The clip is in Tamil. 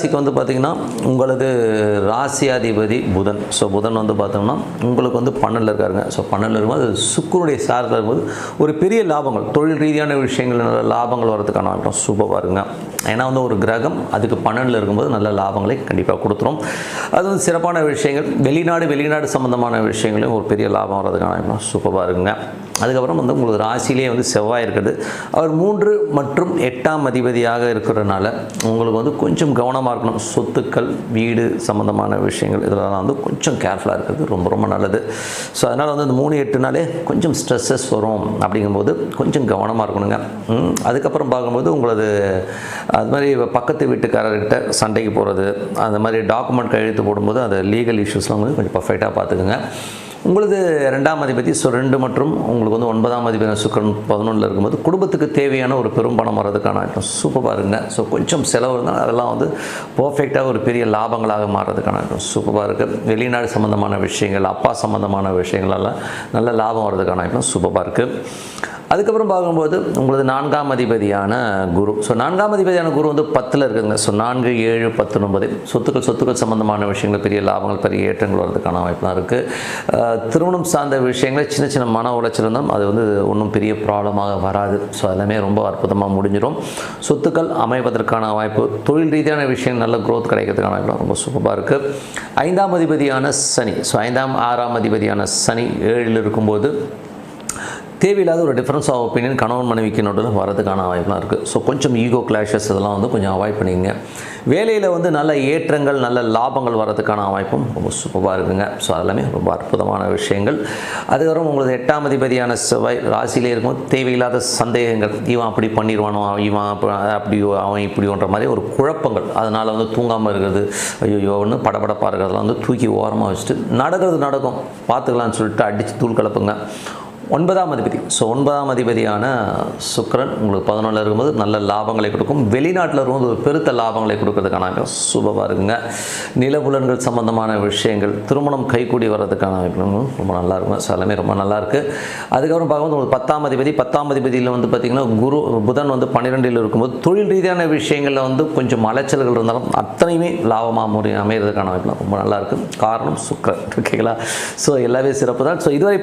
ராசிக்கு வந்து பார்த்திங்கன்னா உங்களது ராசியாதிபதி புதன். ஸோ புதன் வந்து பார்த்தோம்னா உங்களுக்கு வந்து பன்னெண்டில் இருக்காருங்க. ஸோ பன்னெண்டில் இருக்கும்போது அது சாரத்தில் இருக்கும்போது ஒரு பெரிய லாபங்கள் தொழில் ரீதியான விஷயங்கள் நல்ல லாபங்கள் வரதுக்கான ஆகட்டும் சூப்பராக இருக்குங்க ஏன்னா வந்து ஒரு கிரகம் அதுக்கு பன்னெண்டில் இருக்கும்போது நல்ல லாபங்களை கண்டிப்பாக கொடுத்துரும். அது வந்து சிறப்பான விஷயங்கள் வெளிநாடு வெளிநாடு சம்மந்தமான விஷயங்களையும் ஒரு பெரிய லாபம் வர்றதுக்கான ஆகட்டும் சூப்பராக இருக்குங்க அதுக்கப்புறம் வந்து உங்களுக்கு ராசிலே வந்து செவ்வாய் இருக்குது. அவர் மூன்று மற்றும் எட்டாம் அதிபதியாக இருக்கிறதுனால உங்களுக்கு வந்து கொஞ்சம் கவனமாக இருக்கணும். சொத்துக்கள் வீடு சம்மந்தமான விஷயங்கள் இதெல்லாம் வந்து கொஞ்சம் கேர்ஃபுல்லாக இருக்கிறது ரொம்ப ரொம்ப நல்லது. ஸோ அதனால் வந்து இந்த மூணு எட்டுனாலே கொஞ்சம் ஸ்ட்ரெஸ்ஸஸ் வரும் அப்படிங்கும்போது கொஞ்சம் கவனமாக இருக்கணுங்க. அதுக்கப்புறம் பார்க்கும்போது உங்களது அது மாதிரி பக்கத்து வீட்டுக்காரர்கிட்ட சண்டைக்கு போகிறது அந்த மாதிரி டாக்குமெண்ட் கையெழுத்து போடும்போது அந்த லீகல் இஷ்யூஸ்லாம் வந்து கொஞ்சம் பர்ஃபெக்டாக பார்த்துக்குங்க. உங்களது ரெண்டாம் அதிபதி ஸோ ரெண்டு மற்றும் உங்களுக்கு வந்து ஒன்பதாம் அதிபதி சுக்கரன் பதினொன்றில் இருக்கும்போது குடும்பத்துக்கு தேவையான ஒரு பெரும் பணம் வர்றதுக்கான ஐட்டம் சூப்பராக இருங்க ஸோ கொஞ்சம் செலவு இருந்தால் அதெல்லாம் வந்து பர்ஃபெக்டாக ஒரு பெரிய லாபங்களாக மாறுறதுக்கான ஐட்டம் சூப்பராக இருக்குது வெளிநாடு சம்மந்தமான விஷயங்கள் அப்பா சம்மந்தமான விஷயங்களெல்லாம் நல்ல லாபம் வர்றதுக்கான ஐட்டம் சூப்பராக இருக்குது அதுக்கப்புறம் பார்க்கும்போது உங்களது நான்காம் அதிபதியான குரு. ஸோ நான்காம் அதிபதியான குரு வந்து பத்தில் இருக்குதுங்க ஸோ நான்கு ஏழு பத்து ஒன்பது சொத்துக்கள் சொத்துக்கள் சம்மந்தமான விஷயங்கள் பெரிய லாபங்கள் பெரிய ஏற்றங்கள் வர்றதுக்கான வாய்ப்புலாம் இருக்குது திருமணம் சார்ந்த விஷயங்கள் சின்ன சின்ன மன உளைச்சல் இருந்தால் அது வந்து ஒன்றும் பெரிய ப்ராப்ளமாக வராது. ஸோ எல்லாமே ரொம்ப அற்புதமாக முடிஞ்சிடும். சொத்துக்கள் அமைவதற்கான வாய்ப்பு தொழில் ரீதியான விஷயம் நல்ல க்ரோத் கிடைக்கிறதுக்கான வாய்ப்பு ரொம்ப சூப்பராக இருக்குது ஐந்தாம் அதிபதியான சனி. ஸோ ஐந்தாம் ஆறாம் அதிபதியான சனி ஏழில் இருக்கும்போது தேவையில்லாத ஒரு டிஃப்ரென்ஸ் ஆஃப் ஒப்பீனியன் கணவன் மனைவிக்கு நடுவில் வரதுக்கான வாய்ப்புலாம் இருக்குது ஸோ கொஞ்சம் ஈகோ கிளாஷஸ் இதெல்லாம் வந்து கொஞ்சம் அவாய்ட் பண்ணிக்கங்க. வேலையில் வந்து நல்ல ஏற்றங்கள் நல்ல லாபங்கள் வரதுக்கான வாய்ப்பும் ரொம்ப சூப்பராக இருக்குங்க. ஸோ அதெல்லாமே ரொம்ப அற்புதமான விஷயங்கள். அதுக்கப்புறம் உங்களுக்கு எட்டாம் அதிபதியான செவ்வாய் ராசியிலே இருக்கும். தேவையில்லாத சந்தேகங்கள். இவன் அப்படி பண்ணிடுவானோ இவன் அப்ப- அப்படி அவன் இப்படின்ற மாதிரி ஒரு குழப்பங்கள். அதனால் வந்து தூங்காமல் இருக்கிறது ஐயோ ஒன்று படபடப்பாக இருக்கிறதெல்லாம் வந்து தூக்கி ஓரமாக வச்சுட்டு நடக்கிறது நடக்கும். பார்த்துக்கலாம்னு சொல்லிட்டு அடித்து தூள் கலப்புங்க. ஒன்பதாம் அதிபதி. ஸோ ஒன்பதாம் அதிபதியான சுக்கரன் உங்களுக்கு பதினொன்றில் இருக்கும்போது நல்ல லாபங்களை கொடுக்கும். வெளிநாட்டில் இருக்கும்போது ஒரு பெருத்த லாபங்களை கொடுக்கறதுக்கான அமைப்பு. சூப்பராக இருக்குங்க. நிலபுலன்கள் சம்பந்தமான விஷயங்கள் திருமணம் கைகூடி வர்றதுக்கான அமைப்புகளும் ரொம்ப நல்லா இருக்கும் ஸோ எல்லாமே ரொம்ப நல்லாயிருக்கு அதுக்கப்புறம் பார்க்கும்போது உங்களுக்கு பத்தாம் அதிபதி. பத்தாம் அதிபதியில் வந்து பார்த்திங்கன்னா குரு புதன் வந்து பன்னிரெண்டில் இருக்கும்போது தொழில் ரீதியான விஷயங்களில் வந்து கொஞ்சம் அலைச்சல்கள் இருந்தாலும் அத்தனையுமே லாபமாக முறை அமைகிறதுக்கான அமைப்புலாம் ரொம்ப நல்லா காரணம் சுக்கரன். ஓகேங்களா? ஸோ எல்லாமே சிறப்பு தான் ஸோ இதுவரை